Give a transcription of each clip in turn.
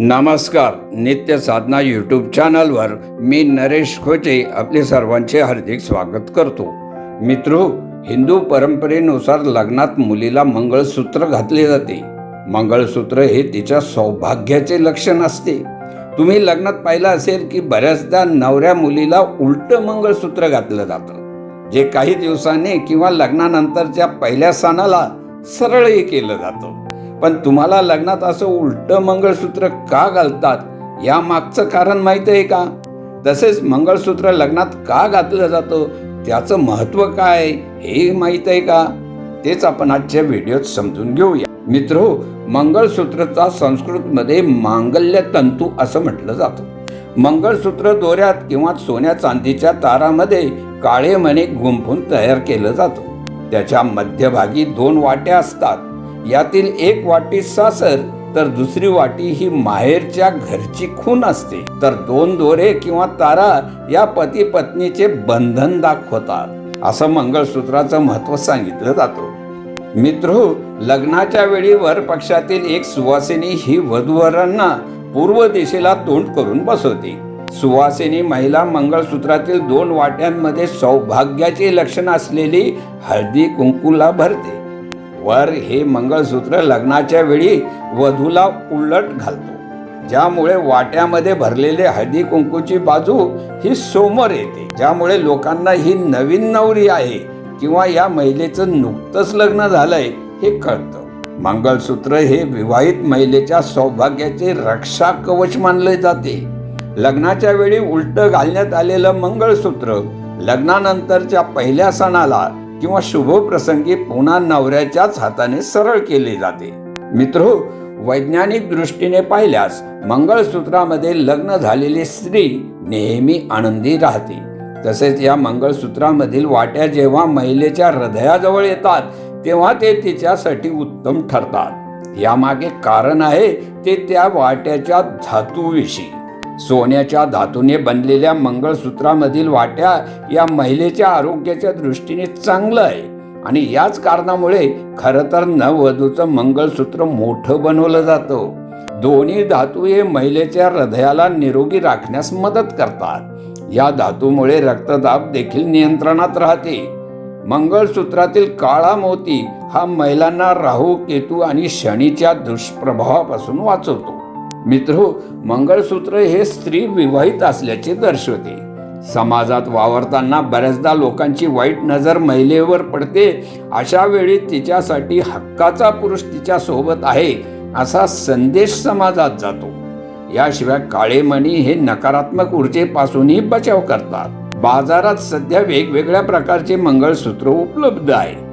नमस्कार नित्य साधना यूट्यूब चॅनलवर मी नरेश खोचे आपले सर्वांचे हार्दिक स्वागत करतो. मित्रो हिंदू परंपरेनुसार लग्नात मुलीला मंगळसूत्र घातले जाते. मंगळसूत्र हे तिच्या सौभाग्याचे लक्षण असते. तुम्ही लग्नात पाहिलं असेल की बऱ्याचदा नवऱ्या मुलीला उलटं मंगळसूत्र घातलं जातं. जे काही दिवसांनी किंवा लग्नानंतरच्या पहिल्या सणाला सरळही केलं जातं. पण तुम्हाला लग्नात असं उलटं मंगळसूत्र का घालतात? या मागचं कारण माहीत आहे का? तसेच मंगळसूत्र लग्नात का घातलं जातं? त्याचं महत्त्व काय? हे माहीत आहे का? तेच आपण आजच्या व्हिडिओत समजून घेऊया. मित्रो मंगळसूत्रचा संस्कृतमध्ये मांगल्य तंतू असं म्हटलं जातं. मंगळसूत्र दोऱ्यात किंवा सोन्या चांदीच्या तारामध्ये काळे मणे गुंफून तयार केलं जातं. त्याच्या मध्यभागी दोन वाट्या असतात. यातील एक वाटी सासर तर दुसरी वाटी ही माहेरच्या घरची खून असते. तर दोन दोरे किंवा तारा या पती पत्नीचे बंधन दाखवतात. असं मंगळसूत्राचं महत्त्व सांगितलं जातं. मित्र लग्नाच्या वेळी वर पक्षातील एक सुवासिनी ही वधूवरांना पूर्व दिशेला तोंड करून बसवते. सुवासिनी महिला मंगळसूत्रातील दोन वाट्यांमध्ये सौभाग्याचे लक्षण असलेली हळदी कुंकूला भरते. वर हे मंगळसूत्र लग्नाच्या वेळी वधूला उलट घालतो. ज्यामुळे वाट्यामध्ये भरलेले हळदी कुंकूची बाजू ही समोर येते. ज्यामुळे लोकांना ही नवीन नवरी आहे किंवा या महिलेचं नुकतंच लग्न झालंय हे कळतं. मंगळसूत्र हे विवाहित महिलेच्या सौभाग्याचे रक्षा कवच मानले जाते. लग्नाच्या वेळी उलट घालण्यात आलेलं मंगळसूत्र लग्नानंतरच्या पहिल्या सणाला किंवा शुभ प्रसंगी पुन्हा नवऱ्याच्याच हाताने सरळ केले जाते. मित्रो हो, वैज्ञानिक दृष्टीने पाहिल्यास मंगळसूत्रामध्ये लग्न झालेली स्त्री नेहमी आनंदी राहते. तसेच या मंगळसूत्रामधील वाट्या जेव्हा महिलेच्या हृदयाजवळ येतात तेव्हा ते तिच्यासाठी उत्तम ठरतात. यामागे कारण आहे ते त्या वाट्याच्या धातूविषयी. सोन्याच्या धातूने बनलेल्या मंगळसूत्रामधील वाट्या या महिलेच्या आरोग्याच्या दृष्टीने चांगलं आहे. आणि याच कारणामुळे खरं तर नववधूचं मंगळसूत्र मोठं बनवलं जातं. दोन्ही धातू हे महिलेच्या हृदयाला निरोगी राखण्यास मदत करतात. या धातूमुळे रक्तदाब देखील नियंत्रणात राहते. मंगळसूत्रातील काळा मोती हा महिलांना राहू केतू आणि शनीच्या दुष्प्रभावापासून वाचवतो. मित्रो हो, मंगळसूत्र हे स्त्री विवाहित असल्याचे दर्शवते. समाजात वावरताना बऱ्याचदा लोकांची वाईट नजर महिलेवर पडते. अशा वेळी तिच्यासाठी हक्काचा पुरुष तिच्या सोबत आहे असा संदेश समाजात जातो. याशिवाय काळे मणी हे नकारात्मक ऊर्जेपासूनही बचाव करतात. बाजारात सध्या वेगवेगळ्या प्रकारचे मंगळसूत्र उपलब्ध आहे.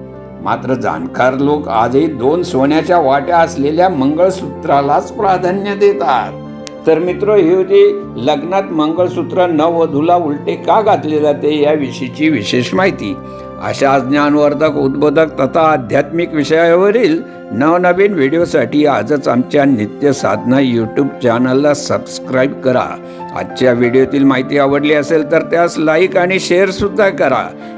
मात्र जाणकार लोक आजही दोन सोन्याच्या वाट्या असलेल्या मंगळसूत्रालाच प्राधान्य देतात. तर मित्र हे होते लग्नात मंगळसूत्र नववधूला उलटे का घातले जाते याविषयीची विशेष माहिती. अशा ज्ञानवर्धक उद्बोधक तथा आध्यात्मिक विषयावरील नवनवीन व्हिडिओसाठी आजच आमच्या नित्य साधना यूट्यूब चॅनलला सबस्क्राईब करा. आजच्या व्हिडिओतील माहिती आवडली असेल तर त्यास लाईक आणि शेअरसुद्धा करा.